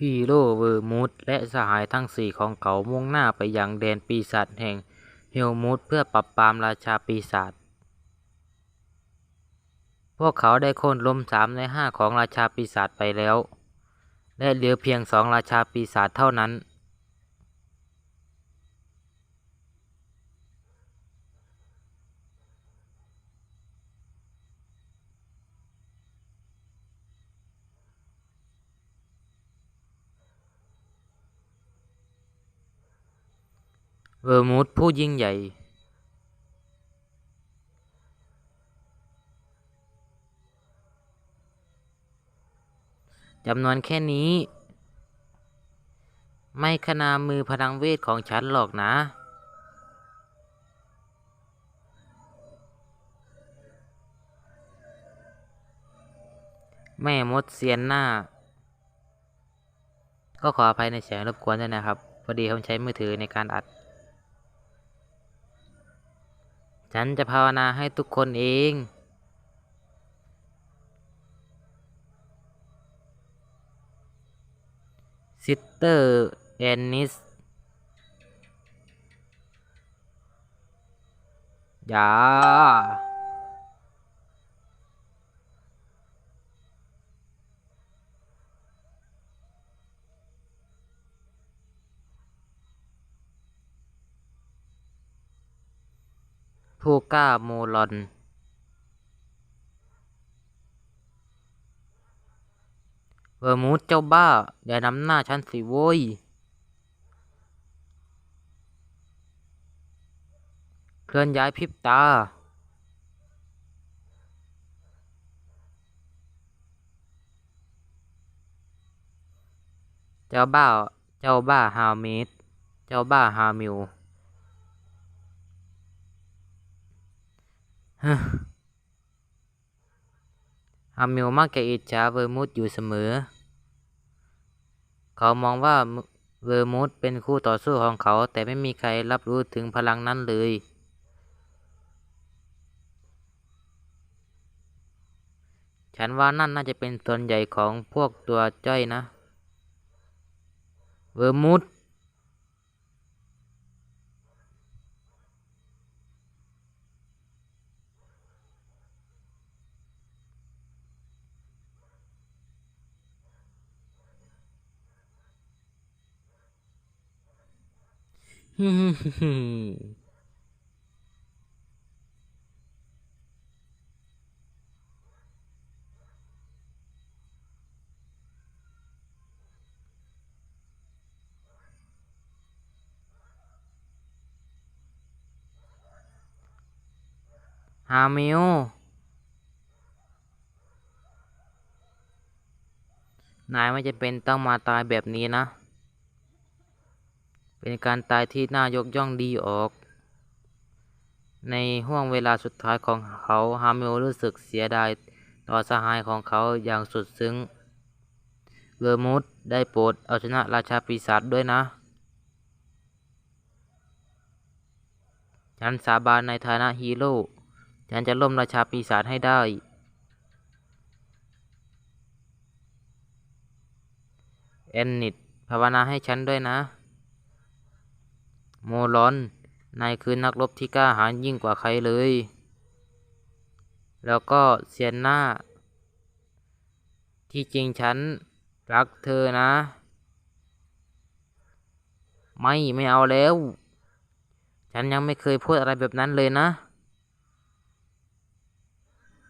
ฮีโร่เวอร์มูดและสหายทั้งสี่ของเขามุ่งหน้าไปยังแดนปีศาจแห่งเฮลมูดเพื่อปราบปรามราชาปีศาจ พวกเขาได้โค่นล้มสามในห้าของราชาปีศาจไปแล้ว และเหลือเพียงสองราชาปีศาจเท่านั้น เวอร์มูดผู้ยิ่งใหญ่ จำนวนแค่นี้ ไม่ขนามือพลังเวทของฉันหรอกนะ แม่มดเซียนหน้า ก็ขออภัยในเสียงรบกวนด้วยนะครับ พอดีผมใช้มือถือในการอัด ฉันจะภาวนาให้ทุกคนเอง ซิสเตอร์แอนนิส อย่า ผู้กล้าโมลอนเวอร์มูดเจ้าบ้า อย่านำหน้าฉันสิโว้ย เคลื่อนย้ายพริบตา เจ้าบ้า เจ้าบ้าฮาวมิดเจ้าบ้าฮามิว ฮึฮามิลมักจะอิจฉาเวอร์มูดอยู่เสมอ เขามองว่าเวอร์มูดเป็นคู่ต่อสู้ของเขา แต่ไม่มีใครรับรู้ถึงพลังนั้นเลย ฉันว่านั่นน่าจะเป็นส่วนใหญ่ของพวกตัวจ้อยนะ เวอร์มูด ฮึ่มฮึ่มฮึ่มฮามิลนายไม่จะเป็นต้องมาตายแบบนี้นะ เป็นการตายที่น่ายกย่องดีออก ในห่วงเวลาสุดท้ายของเขาฮามิลรู้สึกเสียดายต่อสหายของเขาอย่างสุดซึ้งเวอร์มูดได้โปรดเอาชนะราชาปีศาจด้วยนะ ฉันสาบานในฐานะฮีโร่ ฉันจะล่มราชาปีศาจให้ได้แอนนิดภาวนาให้ฉันด้วยนะ โมลอน นายคือนักรบที่กล้าหาญยิ่งกว่าใครเลย แล้วก็เซียนหน้า ที่จริงฉันรักเธอนะ ไม่ไม่เอาแล้ว ฉันยังไม่เคยพูดอะไรแบบนั้นเลยนะ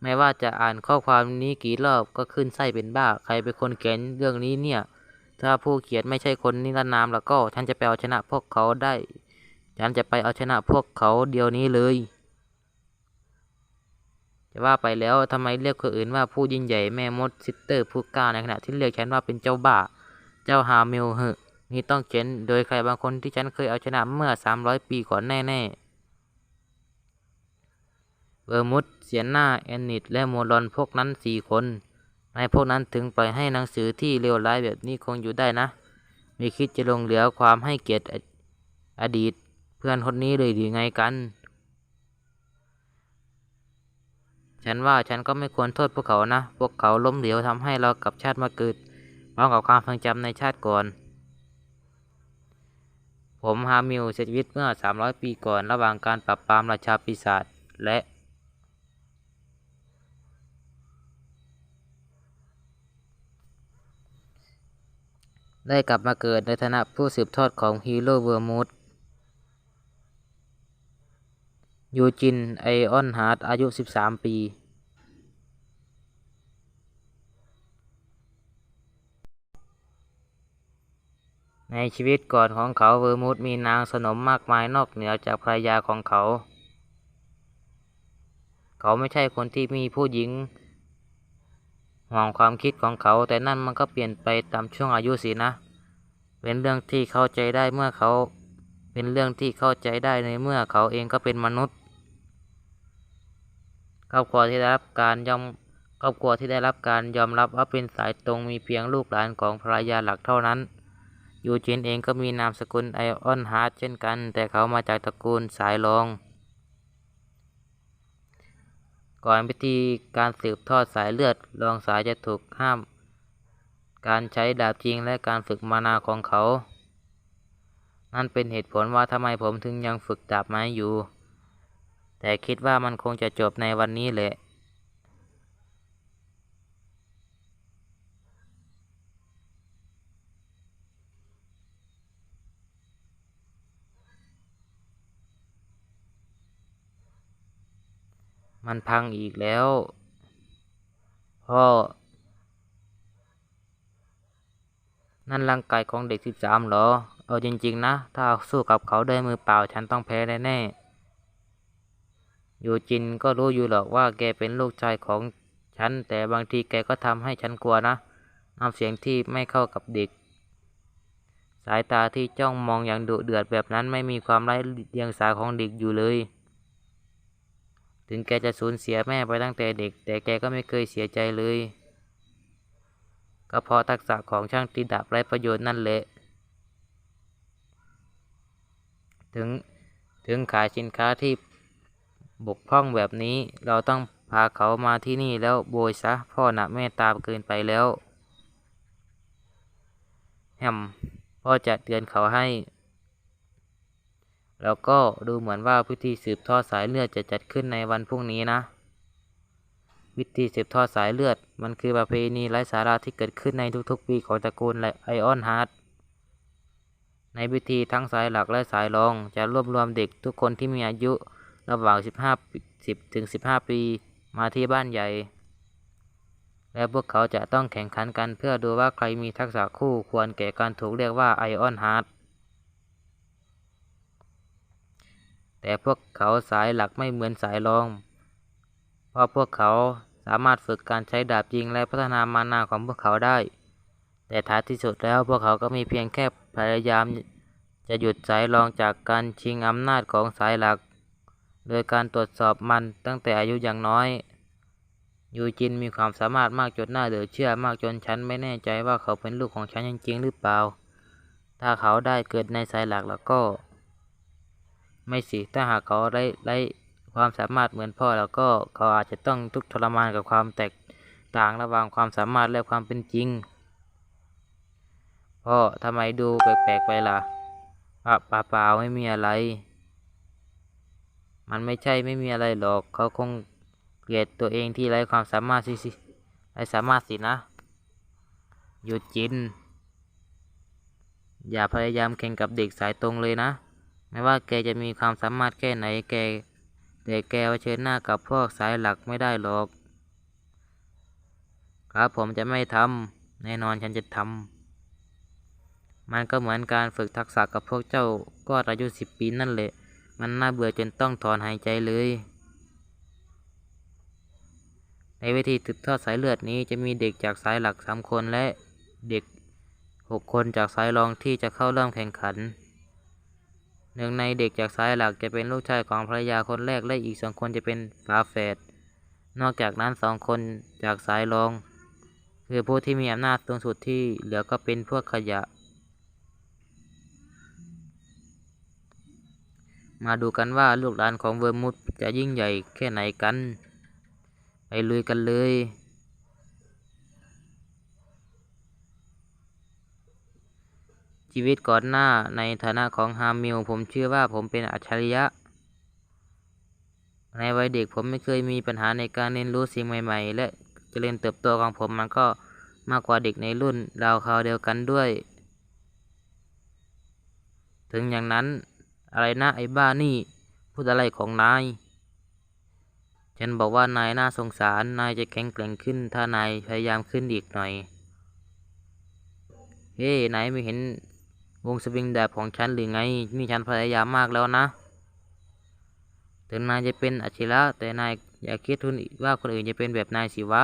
ไม่ว่าจะอ่านข้อความนี้กี่รอบก็ขึ้นไส้เป็นบ้า ใครเป็นคนเขียนเรื่องนี้เนี่ย ถ้าผู้เขียนไม่ใช่คนนิรนามแล้วก็ ฉันจะไปเอาชนะพวกเขาได้ ฉันจะไปเอาชนะพวกเขาเดียวนี้เลย จะว่าไปแล้วทำไมเรียกคนอื่นว่าผู้ยิ่งใหญ่แม่มดซิสเตอร์ผู้กล้าในขณะที่เรียกฉันว่าเป็นเจ้าบ้าเจ้าฮามิลเหอะนี่ต้องเขียนโดยใครบางคนที่ฉันเคยเอาชนะเมื่อสามร้อยปีก่อนแน่ๆเวอร์มุดเสียนหน้าแอนนิดและโมลอนพวกนั้นสี่คน นายพวกนั้นถึงปล่อยให้หนังสือที่เลวร้ายแบบนี้คงอยู่ได้นะ ไม่คิดจะลงเหลือความให้เกียรติอดีตเพื่อนคนนี้เลยหรือไงกัน ฉันว่าฉันก็ไม่ควรโทษพวกเขานะ พวกเขาล้มเหลวทำให้เรากับชาติมาเกิดไปร้อมกับความทรงจำในชาติก่อน ผมฮามิลเสียชีวิตเมื่อ 300 ปีก่อน ระหว่างการปราบปรามราชาปีศาจและ ได้กลับมาเกิดในฐานะผู้สืบทอดของฮีโร่เวอร์มูดยูจิน ไอออนฮาร์ดอายุ 13 ปี ในชีวิตก่อนของเขาเวอร์มูดมีนางสนมมากมายนอกเหนือจากภรรยาของเขา เขาไม่ใช่คนที่มีผู้หญิง ห่วงความคิดของเขา แต่นั่นมันก็เปลี่ยนไปตามช่วงอายุสินะ เป็นเรื่องที่เข้าใจได้เมื่อเขา เป็นเรื่องที่เข้าใจได้ในเมื่อเขาเองก็เป็นมนุษย์ ครอบครัวที่ได้รับการยอมครอบครัวที่ได้รับการยอมรับว่าเป็นสายตรงมีเพียงลูกหลานของภรรยาหลักเท่านั้น ยูจินเองก็มีนามสกุลไอออนฮาร์ดเช่นกัน แต่เขามาจากตระกูลสายรอง ก่อนพิธีการสืบทอดสายเลือดรองสายจะถูกห้าม การใช้ดาบจริงและการฝึกมานาของเขา นั่นเป็นเหตุผลว่าทำไมผมถึงยังฝึกดาบไม้อยู่ แต่คิดว่ามันคงจะจบในวันนี้แหละ มันพังอีกแล้วพ่อนั่นร่างกายของเด็กสิบสามเหรอ เอาจริงๆนะ ถ้าสู้กับเขาด้วยมือเปล่าฉันต้องแพ้แน่ๆยูจินก็รู้อยู่หรอกว่าแกเป็นลูกชายของฉัน แต่บางทีแกก็ทำให้ฉันกลัวนะน้ำเสียงที่ไม่เข้ากับเด็ก สายตาที่จ้องมองอย่างดุเดือดแบบนั้นไม่มีความไร้เดียงสาของเด็กอยู่เลย ถึงแกจะสูญเสียแม่ไปตั้งแต่เด็ก แต่แกก็ไม่เคยเสียใจเลย ก็เพราะทักษะของช่างตีดาบไร้ประโยชน์นั่นแหละ ถึงถึงขายสินค้าที่บกพร่องแบบนี้เราต้องพาเขามาที่นี่แล้วโบยซะ พ่อหนักเมตตาเกินไปแล้วแฮมพ่อจะเตือนเขาให้ แล้วก็ดูเหมือนว่าพิธีสืบทอดสายเลือดจะจัดขึ้นในวันพรุ่งนี้นะพิธีสืบทอดสายเลือด มันคือประเพณีไร้สาระที่เกิดขึ้นในทุกๆปีของตระกูลไอออนฮาร์ดในพิธีทั้งสายหลักและสายรองจะรวบรวมเด็กทุกคนที่มีอายุระหว่าง 15 10ถึง15 ปีมาที่บ้านใหญ่ และพวกเขาจะต้องแข่งขันกันเพื่อดูว่าใครมีทักษะคู่ควรแก่การถูกเรียกว่าไอออนฮาร์ด แต่พวกเขาสายหลักไม่เหมือนสายรอง เพราะพวกเขาสามารถฝึกการใช้ดาบยิงและพัฒนามานาของพวกเขาได้ แต่ท้ายที่สุดแล้วพวกเขาก็มีเพียงแค่พยายามจะหยุดสายรองจากการชิงอำนาจของสายหลัก โดยการตรวจสอบมันตั้งแต่อายุอย่างน้อย ยูจินมีความสามารถมากจนน่าเหลือเชื่อมากจนฉันไม่แน่ใจว่าเขาเป็นลูกของฉันจริงๆหรือเปล่า ถ้าเขาได้เกิดในสายหลักแล้วก็ ไม่สิ ถ้าหากเขาได้ได้ความสามารถเหมือนพ่อแล้วก็เขาอาจจะต้องทุกข์ทรมานกับความแตกต่างระหว่างความสามารถและความเป็นจริง พ่อทำไมดูแปลกๆไปล่ะป่าป่าเปล่าไม่มีอะไร มันไม่ใช่ไม่มีอะไรหรอก เขาคงเกลียดตัวเองที่ไร้ความสามารถสิสิไร้สามารถสินะ หยุดจิน อย่าพยายามแข่งกับเด็กสายตรงเลยนะ ไม่ว่าแกจะมีความสามารถแค่ไหนแก แต่แกเผชิญหน้ากับพวกสายหลักไม่ได้หรอก ครับผมจะไม่ทำแน่นอนฉันจะทำมันก็เหมือนการฝึกทักษะกับพวกเจ้าก็อายุสิบปีนั่นแหละ มันน่าเบื่อจนต้องถอนหายใจเลยในวิธีสืบทอดสายเลือดนี้จะมีเด็กจากสายหลักสามคนและเด็กหกคนจากสายรองที่จะเข้าร่วมแข่งขัน นึ่งในเด็กจากสายหลักจะเป็นลูกชายของภรรยาคนแรกและอีกสองคนจะเป็นฝาแฝด นอกจากนั้นสองคนจากสายรอง คือผู้ที่มีอำนาจสูงสุดที่เหลือก็เป็นพวกขยะ มาดูกันว่าลูกหลานของเวอร์มุดจะยิ่งใหญ่แค่ไหนกัน ไปลุยกันเลย ชีวิตก่อนหน้าในฐานะของฮามิลผมเชื่อว่าผมเป็นอัจฉริยะ ในวัยเด็กผมไม่เคยมีปัญหาในการเรียนรู้สิ่งใหม่ ๆ และเจริญเติบโตของผมมันก็มากกว่าเด็กในรุ่นราวคราวเดียวกันด้วย ถึงอย่างนั้นอะไรนะไอ้บ้านี่พูดอะไรของนาย ฉันบอกว่านายน่าสงสาร นายจะแข็งแกร่งขึ้น ถ้านายพยายามขึ้นอีกหน่อย เฮ้ นายไม่เห็น วงสวิงแดบของฉันหรือไงนี่ฉันพยายามมากแล้วนะ ถึงนายจะเป็นอัจฉริยะแต่นายอย่าคิดทุนว่าคนอื่นจะเป็นแบบนายสิวะ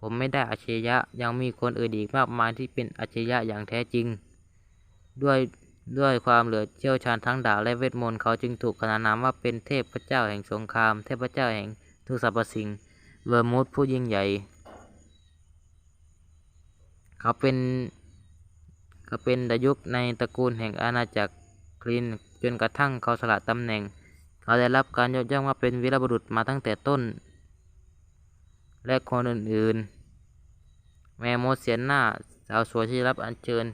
ผมไม่ได้อัจฉริยะ ยังมีคนอื่นอีกมากมายที่เป็นอัจฉริยะอย่างแท้จริง ด้วยด้วยความเหลือเชี่ยวชาญทั้งดาบและเวทมนต์เขาจึงถูกขนานนามว่าเป็นเทพพเจ้าแห่งสงคราม เทพพเจ้าแห่งทุกสรรพสิ่งเวอร์มูธผู้ยิ่งใหญ่ เขาเป็น เขาเป็นดยุคในตระกูลแห่งอาณาจักรคลินจนกระทั่งเขาสละตำแหน่ง เขาได้รับการยกย่องว่าเป็นวีรบุรุษมาตั้งแต่ต้น และคนอื่นๆ แม่โมดเสียนหน้าสาวสวยที่รับอัญเชิญ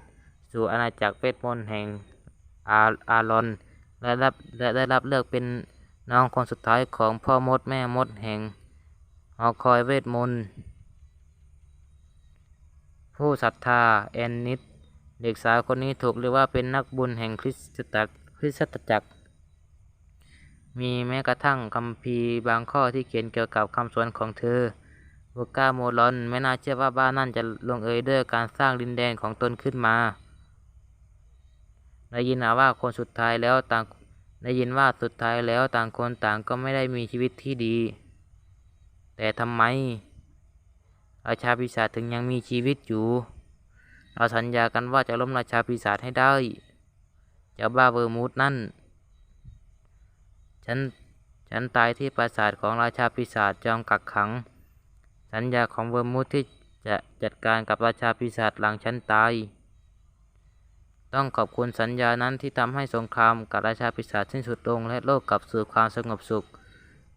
สู่อาณาจักรเวทมนต์แห่งอาอารอนและรับและได้รับเลือกเป็นน้องคนสุดท้ายของพ่อมดแม่มดแห่งหอคอยเวทมนต์ผู้ศรัทธาแอนนิส เด็กสาวคนนี้ถูกเรียกว่าเป็นนักบุญแห่งคริสตจักรคริสตจักร มีแม้กระทั่งคัมภีบางข้อที่เขียนเกี่ยวกับคำสอนของเธอบูกาโมลอนไม่น่าเชื่อว่าบ้านนั่นจะลงเอยด้วยการสร้างดินแดนของตนขึ้นมาได้ยินมาว่าคนสุดท้ายแล้วต่างได้ยินว่าสุดท้ายแล้วต่างคนต่างก็ไม่ได้มีชีวิตที่ดี แต่ทำไมราชาปีศาจถึงยังมีชีวิตอยู่ เราสัญญากันว่าจะล้มราชาปีศาจให้ได้ เจ้าบ้าเวอร์มูดนั่น ฉัน ฉันตายที่ปราสาทของราชาปีศาจจอมกักขัง สัญญาของเวอร์มูดที่จะจัดการกับราชาปีศาจหลังฉันตาย ต้องขอบคุณสัญญานั้นที่ทำให้สงครามกับราชาปีศาจสิ้นสุดลงและโลกกลับสู่ความสงบสุข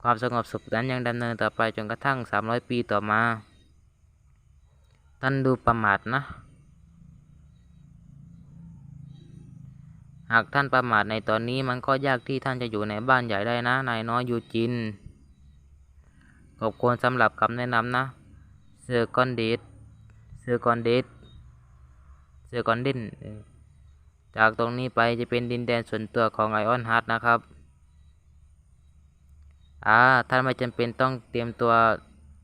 ความสงบสุขนั้นยังดำเนินต่อไปจนกระทั่ง 300 ปีต่อมา ท่านดูประมาทนะ หากท่านประมาทในตอนนี้มันก็ยากที่ท่านจะอยู่ในบ้านใหญ่ได้นะ นายน้อยยูจิน ขอบคุณสำหรับคำแนะนำนะเซอร์กอนเดตเซอร์กอนเดตเซอร์กอนดิน จากตรงนี้ไปจะเป็นดินแดนส่วนตัวของไอออนฮาร์ดนะครับอ่าท่านไม่จำเป็นต้องเตรียมตัว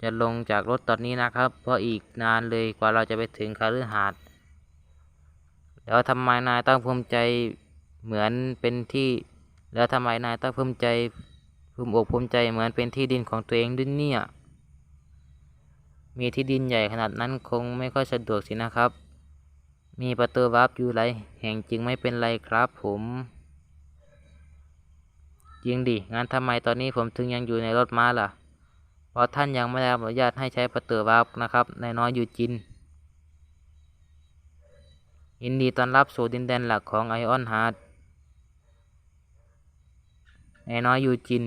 จะลงจากรถตอนนี้นะครับ เพราะอีกนานเลยกว่าเราจะไปถึงคาลือหาดแล้วทำไมนายต้องภูมิใจ เหมือนเป็นที่ แล้วทำไมนายต้องภูมิใจภูมิอกภูมิใจเหมือนเป็นที่ดินของตัวเองด้วยเนี่ย มีที่ดินใหญ่ขนาดนั้นคงไม่ค่อยสะดวกสินะครับ มีประตูวาร์ปอยู่หลายแห่งจึงไม่เป็นไรครับผมจริงดิงั้นทำไมตอนนี้ผมถึงยังอยู่ในรถม้าล่ะ เพราะท่านยังไม่ได้อนุญาตให้ใช้ประตูวาร์ปนะครับนายน้อยยูจิน ยินดีต้อนรับสู่ดินแดนหลักของไอออนฮาร์ด นายน้อยยูจิน